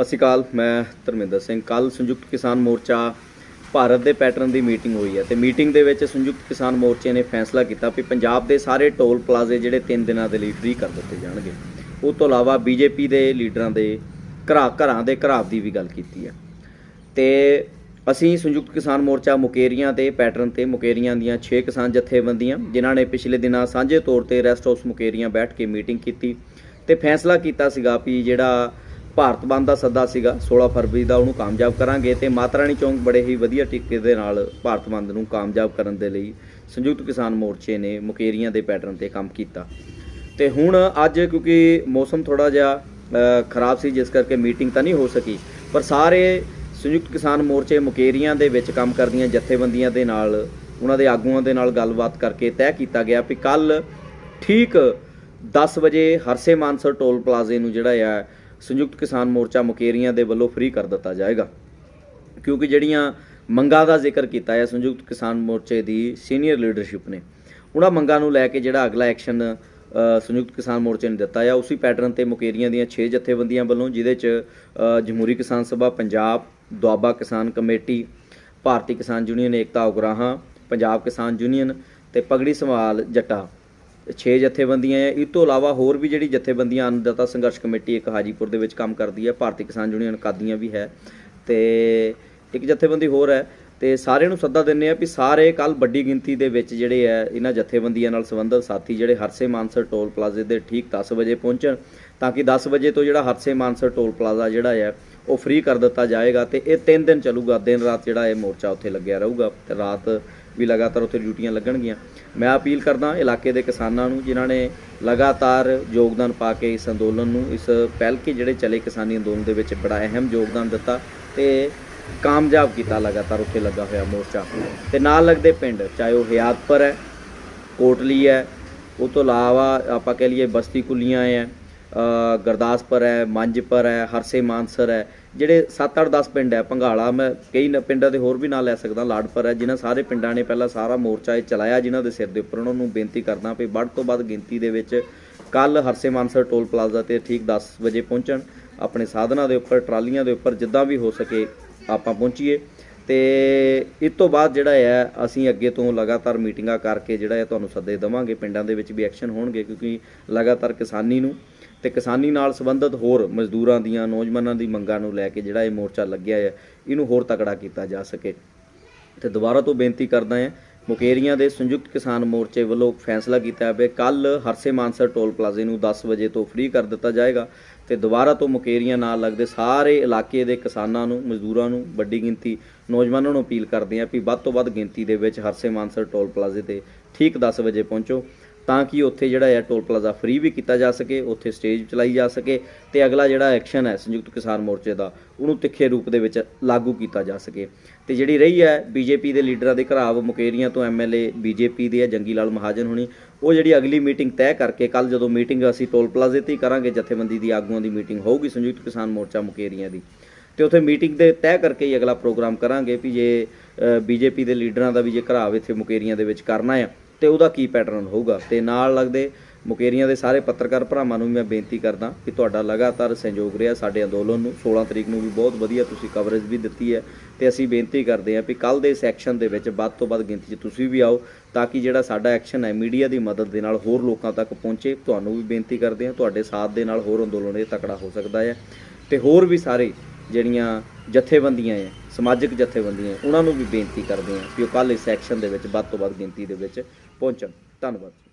ਸਤਿ ਸ਼੍ਰੀ ਅਕਾਲ, ਮੈਂ ਧਰਮਿੰਦਰ ਸਿੰਘ। ਕੱਲ ਸੰਯੁਕਤ ਕਿਸਾਨ ਮੋਰਚਾ ਭਾਰਤ ਦੇ ਪੈਟਰਨ ਦੀ ਮੀਟਿੰਗ ਹੋਈ ਹੈ ਤੇ ਮੀਟਿੰਗ ਦੇ ਵਿੱਚ ਸੰਯੁਕਤ ਕਿਸਾਨ ਮੋਰਚੇ ਨੇ ਫੈਸਲਾ ਕੀਤਾ ਵੀ ਪੰਜਾਬ ਦੇ ਸਾਰੇ ਟੋਲ ਪਲਾਜ਼ੇ ਜਿਹੜੇ 3 ਦਿਨਾਂ ਦੇ ਲਈ ਫ੍ਰੀ ਕਰ ਦਿੱਤੇ ਜਾਣਗੇ। ਉਹ ਤੋਂ ਇਲਾਵਾ ਬੀਜੇਪੀ ਦੇ ਲੀਡਰਾਂ ਦੇ, ਘਰਾ, ਘਰਾਂ ਦੇ ਘਰਾਵ ਦੀ ਵੀ ਗੱਲ ਕੀਤੀ ਹੈ। ਤੇ ਅਸੀਂ ਸੰਯੁਕਤ ਕਿਸਾਨ ਮੋਰਚਾ ਮੁਕੇਰੀਆਂ ਤੇ ਪੈਟਰਨ ਤੇ ਮੁਕੇਰੀਆਂ ਦੀਆਂ 6 ਕਿਸਾਨ ਜਥੇਬੰਦੀਆਂ, ਜਿਨ੍ਹਾਂ ਨੇ ਪਿਛਲੇ ਦਿਨਾਂ ਸਾਂਝੇ ਤੌਰ ਤੇ ਰੈਸਟ ਹਾਊਸ ਮੁਕੇਰੀਆਂ ਬੈਠ ਕੇ ਮੀਟਿੰਗ ਕੀਤੀ ਤੇ ਫੈਸਲਾ ਕੀਤਾ ਸੀਗਾ ਵੀ ਜਿਹੜਾ ਭਾਰਤ ਬੰਦ ਦਾ ਸੱਦਾ ਸੀਗਾ 16 ਫਰਵਰੀ ਦਾ ਉਹਨੂੰ ਕਾਮਯਾਬ ਕਰਾਂਗੇ ਤੇ ਮਾਤਾ ਰਾਣੀ ਚੌਂਕ ਬੜੇ ਹੀ ਵਧੀਆ ਟਿੱਕੇ ਦੇ ਨਾਲ ਭਾਰਤ ਬੰਦ ਨੂੰ ਕਾਮਯਾਬ ਕਰਨ ਦੇ ਲਈ ਸੰਯੁਕਤ ਕਿਸਾਨ ਮੋਰਚੇ ਨੇ ਮੁਕੇਰੀਆਂ ਦੇ ਪੈਟਰਨ ਤੇ ਕੰਮ ਕੀਤਾ। ਤੇ ਹੁਣ ਅੱਜ ਕਿਉਂਕਿ ਮੌਸਮ ਥੋੜਾ ਜਿਹਾ ਖਰਾਬ ਸੀ, ਜਿਸ ਕਰਕੇ ਮੀਟਿੰਗ ਤਾਂ ਨਹੀਂ ਹੋ ਸਕੀ, ਪਰ ਸਾਰੇ ਸੰਯੁਕਤ ਕਿਸਾਨ ਮੋਰਚੇ ਮੁਕੇਰੀਆਂ ਦੇ ਵਿੱਚ ਕੰਮ ਕਰਦੀਆਂ ਜਥੇਬੰਦੀਆਂ ਦੇ ਨਾਲ, ਉਹਨਾਂ ਦੇ ਆਗੂਆਂ ਦੇ ਨਾਲ ਗੱਲਬਾਤ ਕਰਕੇ ਤੈਅ ਕੀਤਾ ਗਿਆ ਵੀ ਕੱਲ ਠੀਕ 10 ਵਜੇ ਹਰਸੇ ਮਾਨਸਰ ਟੋਲ ਪਲਾਜ਼ੇ ਨੂੰ ਜਿਹੜਾ ਆ ਸੰਯੁਕਤ ਕਿਸਾਨ ਮੋਰਚਾ ਮੁਕੇਰੀਆਂ ਦੇ ਵੱਲੋਂ ਫ੍ਰੀ ਕਰ ਦਿੱਤਾ ਜਾਏਗਾ। ਕਿਉਂਕਿ ਜਿਹੜੀਆਂ ਮੰਗਾਂ ਦਾ ਜ਼ਿਕਰ ਕੀਤਾ ਹੈ ਸੰਯੁਕਤ ਕਿਸਾਨ ਮੋਰਚੇ ਦੀ ਸੀਨੀਅਰ ਲੀਡਰਸ਼ਿਪ ਨੇ, ਉਹਨਾਂ ਮੰਗਾਂ ਨੂੰ ਲੈ ਕੇ ਜਿਹੜਾ ਅਗਲਾ ਐਕਸ਼ਨ ਸੰਯੁਕਤ ਕਿਸਾਨ ਮੋਰਚੇ ਨੇ ਦਿੱਤਾ ਹੈ, ਉਸੇ ਪੈਟਰਨ ਤੇ ਮੁਕੇਰੀਆਂ ਦੀਆਂ 6 ਜਥੇਬੰਦੀਆਂ ਵੱਲੋਂ, ਜਿਹਦੇ ਚ ਜਮਹੂਰੀ ਕਿਸਾਨ ਸਭਾ, ਪੰਜਾਬ, ਦੁਆਬਾ ਕਿਸਾਨ ਕਮੇਟੀ, ਭਾਰਤੀ ਕਿਸਾਨ ਯੂਨੀਅਨ ਏਕਤਾ ਉਗਰਾਹਾਂ, ਪੰਜਾਬ ਕਿਸਾਨ ਯੂਨੀਅਨ ਤੇ ਪਗੜੀ ਸੰਭਾਲ ਜੱਟਾ। 6 ਜਥੇਬੰਦੀਆਂ ਹੈ। ਇਹ ਤੋਂ ਇਲਾਵਾ ਹੋਰ ਵੀ ਜਿਹੜੀ ਜਥੇਬੰਦੀਆਂ ਅੰਨਦਾਤਾ ਸੰਘਰਸ਼ ਕਮੇਟੀ ਇੱਕ ਹਾਜੀਪੁਰ ਦੇ ਵਿੱਚ ਕੰਮ ਕਰਦੀ ਹੈ, ਭਾਰਤੀ ਕਿਸਾਨ ਯੂਨੀਅਨ ਕਾਦੀਆਂ ਵੀ ਹੈ। ਤੇ ਇੱਕ ਜਥੇਬੰਦੀ ਹੋਰ ਹੈ। ਤੇ ਸਾਰਿਆਂ ਨੂੰ ਸੱਦਾ ਦਿੰਨੇ ਆ ਵੀ ਸਾਰੇ ਕੱਲ ਵੱਡੀ ਗਿਣਤੀ ਦੇ ਵਿੱਚ ਜਿਹੜੇ ਆ ਇਹਨਾਂ ਜਥੇਬੰਦੀਆਂ ਨਾਲ ਸੰਬੰਧਿਤ ਸਾਥੀ ਜਿਹੜੇ ਹਰਸੇ ਮਾਨਸਰ ਟੋਲ ਪਲਾਜ਼ੇ ਦੇ ਠੀਕ 10 ਵਜੇ ਪਹੁੰਚਣ, ਤਾਂ ਕਿ 10 ਵਜੇ ਤੋਂ ਜਿਹੜਾ ਹਰਸੇ ਮਾਨਸਰ ਟੋਲ ਪਲਾਜ਼ਾ ਜਿਹੜਾ ਹੈ, ਉਹ ਫ੍ਰੀ ਕਰ ਦਿੱਤਾ ਜਾਏਗਾ ਤੇ ਇਹ 3 ਦਿਨ ਚੱਲੂਗਾ। ਦਿਨ ਰਾਤ ਜਿਹੜਾ ਇਹ ਮੋਰਚਾ ਉੱਥੇ ਲੱਗਿਆ ਰਹੂਗਾ। ਤੇ ਰਾਤ ਵੀ ਲਗਾਤਾਰ ਉੱਥੇ ਡਿਊਟੀਆਂ ਲੱਗਣਗੀਆਂ। ਮੈਂ ਅਪੀਲ ਕਰਦਾ ਇਲਾਕੇ ਦੇ ਕਿਸਾਨਾਂ ਨੂੰ, ਜਿਨ੍ਹਾਂ ਨੇ ਲਗਾਤਾਰ ਯੋਗਦਾਨ ਪਾ ਕੇ ਇਸ ਅੰਦੋਲਨ ਨੂੰ, ਇਸ ਪਹਿਲ ਕੇ ਜਿਹੜੇ ਚਲੇ ਕਿਸਾਨੀ ਅੰਦੋਲਨ ਦੇ ਵਿੱਚ ਬੜਾ ਅਹਿਮ ਯੋਗਦਾਨ ਦਿੱਤਾ ਤੇ ਕਾਮਯਾਬ ਕੀਤਾ ਲਗਾਤਾਰ ਉੱਥੇ ਲੱਗਾ ਹੋਇਆ ਮੋਰਚਾ। ਤੇ ਨਾਲ ਲੱਗਦੇ ਪਿੰਡ, ਚਾਹੇ ਉਹ ਹਿਆਤਪੁਰ ਹੈ, ਕੋਟਲੀ ਹੈ, ਉਹ ਤੋਂ ਇਲਾਵਾ ਆਪਾਂ ਕਹਿ ਲਈਏ ਬਸਤੀ ਕੁਲੀਆਂ ਹੈ ਗੁਰਦਾਸਪੁਰ ਹੈ, ਮੰਜਪੁਰ ਹੈ, ਹਰਸੇ ਮਾਨਸਰ ਹੈ, ਜਿਹੜੇ 7-8 10 ਪਿੰਡ ਹੈ, ਭੰਗਾਲਾ ਮੈਂ ਕਈ ਪਿੰਡਾਂ ਦੇ ਹੋਰ ਵੀ ਨਾਂ ਲੈ ਸਕਦਾ ਲਾੜਪੁਰ ਹੈ, ਜਿਨ੍ਹਾਂ ਸਾਰੇ ਪਿੰਡਾਂ ਨੇ ਪਹਿਲਾਂ ਸਾਰਾ ਮੋਰਚਾ ਇਹ ਚਲਾਇਆ, ਜਿਨ੍ਹਾਂ ਦੇ ਸਿਰ ਦੇ ਉੱਪਰ ਉਹਨਾਂ ਨੂੰ ਬੇਨਤੀ ਕਰਦਾ ਵੀ ਵੱਧ ਤੋਂ ਵੱਧ ਗਿਣਤੀ ਦੇ ਵਿੱਚ ਕੱਲ ਹਰਸੇ ਮਾਨਸਰ ਟੋਲ ਪਲਾਜ਼ਾ ਤੇ ਠੀਕ 10 ਵਜੇ ਪਹੁੰਚਣ, ਆਪਣੇ ਸਾਧਨਾਂ ਦੇ ਉੱਪਰ, ਟਰਾਲੀਆਂ ਦੇ ਉੱਪਰ, ਜਿੱਦਾਂ ਵੀ ਹੋ ਸਕੇ ਆਪਾਂ ਪਹੁੰਚੀਏ। ਤੇ ਇਸ ਤੋਂ ਬਾਅਦ ਜਿਹੜਾ ਹੈ, ਅਸੀਂ ਅੱਗੇ ਤੋਂ ਲਗਾਤਾਰ ਮੀਟਿੰਗਾਂ ਕਰਕੇ ਜਿਹੜਾ ਹੈ ਤੁਹਾਨੂੰ ਸੱਦੇ ਦੇਵਾਂਗੇ, ਪਿੰਡਾਂ ਦੇ ਵਿੱਚ ਵੀ ਐਕਸ਼ਨ ਹੋਣਗੇ, ਕਿਉਂਕਿ ਲਗਾਤਾਰ ਕਿਸਾਨੀ ਨੂੰ ਤੇ ਕਿਸਾਨੀ ਨਾਲ ਸੰਬੰਧਿਤ ਹੋਰ ਮਜ਼ਦੂਰਾਂ ਦੀਆਂ, ਨੌਜਵਾਨਾਂ ਦੀ ਮੰਗਾਂ ਨੂੰ ਲੈ ਕੇ ਜਿਹੜਾ ਇਹ ਮੋਰਚਾ ਲੱਗਿਆ ਹੈ, ਇਹਨੂੰ ਹੋਰ ਤਕੜਾ ਕੀਤਾ ਜਾ ਸਕੇ। ਤੇ ਦੁਬਾਰਾ ਤੋਂ ਬੇਨਤੀ ਕਰਦਾ ਹਾਂ, ਮੁਕੇਰੀਆਂ ਦੇ ਸੰਯੁਕਤ ਕਿਸਾਨ ਮੋਰਚੇ ਵੱਲੋਂ ਫੈਸਲਾ ਕੀਤਾ ਹੈ ਕਿ ਕੱਲ ਹਰਸੇ ਮਾਨਸਰ ਟੋਲ ਪਲਾਜ਼ੇ ਨੂੰ 10 ਵਜੇ ਤੋਂ ਫ੍ਰੀ ਕਰ ਦਿੱਤਾ ਜਾਏਗਾ ਤੇ ਦੁਬਾਰਾ ਤੋਂ ਮੁਕੇਰੀਆਂ ਨਾਲ ਲੱਗਦੇ ਸਾਰੇ ਇਲਾਕੇ ਦੇ ਕਿਸਾਨਾਂ ਨੂੰ, ਮਜ਼ਦੂਰਾਂ ਨੂੰ ਵੱਡੀ ਗਿਣਤੀ ਨੌਜਵਾਨਾਂ ਨੂੰ ਅਪੀਲ ਕਰਦੇ ਹਾਂ ਵੀ ਵੱਧ ਤੋਂ ਵੱਧ ਗਿਣਤੀ ਦੇ ਵਿੱਚ ਹਰਸੇ ਮਾਨਸਰ ਟੋਲ ਪਲਾਜ਼ੇ ਤੇ ਠੀਕ 10 ਵਜੇ ਪਹੁੰਚੋ। ਤਾਂ ਕਿ ਉੱਥੇ ਜਿਹੜਾ ਹੈ ਟੋਲ ਪਲਾਜ਼ਾ ਫ੍ਰੀ ਵੀ ਕੀਤਾ ਜਾ ਸਕੇ, ਉੱਥੇ ਸਟੇਜ ਚਲਾਈ ਜਾ ਸਕੇ ਤੇ ਅਗਲਾ ਜਿਹੜਾ ਐਕਸ਼ਨ ਹੈ ਸੰਯੁਕਤ ਕਿਸਾਨ ਮੋਰਚੇ ਦਾ, ਉਹਨੂੰ ਤਿੱਖੇ ਰੂਪ ਦੇ ਵਿੱਚ ਲਾਗੂ ਕੀਤਾ ਜਾ ਸਕੇ। ਤੇ ਜਿਹੜੀ ਰਹੀ ਹੈ ਬੀਜੇਪੀ ਦੇ ਲੀਡਰਾਂ ਦੇ ਘਰਾਵ, ਮੁਕੇਰੀਆਂ ਤੋਂ ਐਮਐਲਏ ਬੀਜੇਪੀ ਦੇ ਹੈ ਜੰਗੀ ਲਾਲ ਮਹਾਜਨ ਹੋਣੀ, ਉਹ ਜਿਹੜੀ ਅਗਲੀ ਮੀਟਿੰਗ ਤੈਅ ਕਰਕੇ ਕੱਲ ਜਦੋਂ ਮੀਟਿੰਗ ਅਸੀਂ ਟੋਲ ਪਲਾਜ਼ੇ ਤੇ ਹੀ ਕਰਾਂਗੇ, ਜਥੇਬੰਦੀ ਦੀ ਆਗੂਆਂ ਦੀ ਮੀਟਿੰਗ ਹੋਊਗੀ ਸੰਯੁਕਤ ਕਿਸਾਨ ਮੋਰਚਾ ਮੁਕੇਰੀਆਂ ਦੀ। ਤੇ ਉੱਥੇ ਮੀਟਿੰਗ ਦੇ ਤੈਅ ਕਰਕੇ ਹੀ ਅਗਲਾ ਪ੍ਰੋਗਰਾਮ ਕਰਾਂਗੇ ਵੀ ਜੇ ਬੀਜੇਪੀ ਦੇ ਲੀਡਰਾਂ ਦਾ ਵੀ ਜੇ ਘਰਾਵ ਇੱਥੇ ਮੁਕੇਰੀਆਂ ਦੇ ਵਿੱਚ ਕਰਨਾ ਹੈ ਤੇ ਉਹਦਾ ਕੀ ਪੈਟਰਨ ਹੋਊਗਾ? ਤੇ ਨਾਲ ਲੱਗਦੇ ਮੁਕੇਰੀਆਂ ਦੇ ਸਾਰੇ ਪੱਤਰਕਾਰ ਭਰਾਵਾਂ ਨੂੰ ਵੀ ਮੈਂ ਬੇਨਤੀ ਕਰਦਾ ਕਿ ਤੁਹਾਡਾ ਲਗਾਤਾਰ ਸਹਿਯੋਗ ਰਿਹਾ ਸਾਡੇ ਅੰਦੋਲਨ ਨੂੰ। 16 ਤਰੀਕ ਨੂੰ ਵੀ ਬਹੁਤ ਵਧੀਆ ਤੁਸੀਂ ਕਵਰੇਜ ਵੀ ਦਿੱਤੀ ਹੈ ਤੇ ਅਸੀਂ ਬੇਨਤੀ ਕਰਦੇ ਹਾਂ ਵੀ ਕੱਲ ਦੇ ਸੈਕਸ਼ਨ ਦੇ ਵਿੱਚ ਵੱਧ ਤੋਂ ਵੱਧ ਗਿਣਤੀ 'ਚ ਤੁਸੀਂ ਵੀ ਆਓ ਤਾਂ ਕਿ ਜਿਹੜਾ ਸਾਡਾ ਐਕਸ਼ਨ ਹੈ ਮੀਡੀਆ ਦੀ ਮਦਦ ਦੇ ਨਾਲ ਹੋਰ ਲੋਕਾਂ ਤੱਕ ਪਹੁੰਚੇ। ਤੁਹਾਨੂੰ ਵੀ ਬੇਨਤੀ ਕਰਦੇ ਹਾਂ ਤੁਹਾਡੇ ਸਾਥ ਦੇ ਨਾਲ ਹੋਰ ਅੰਦੋਲਨ ਇਹ ਤਕੜਾ ਹੋ ਸਕਦਾ ਹੈ। ਤੇ ਹੋਰ ਵੀ ਸਾਰੇ ਜਿਹੜੀਆਂ ਜਥੇਬੰਦੀਆਂ ਹੈ, ਸਮਾਜਿਕ ਜਥੇਬੰਦੀਆਂ ਉਹਨਾਂ ਨੂੰ ਵੀ ਬੇਨਤੀ ਕਰਦੇ ਹਾਂ ਕਿ ਉਹ ਕੱਲ ਇਸ ਸੈਕਸ਼ਨ ਦੇ ਵਿੱਚ ਵੱਧ ਤੋਂ ਵੱਧ ਗਿਣਤੀ ਦੇ ਵਿੱਚ ਪਹੁੰਚਣ। ਧੰਨਵਾਦ।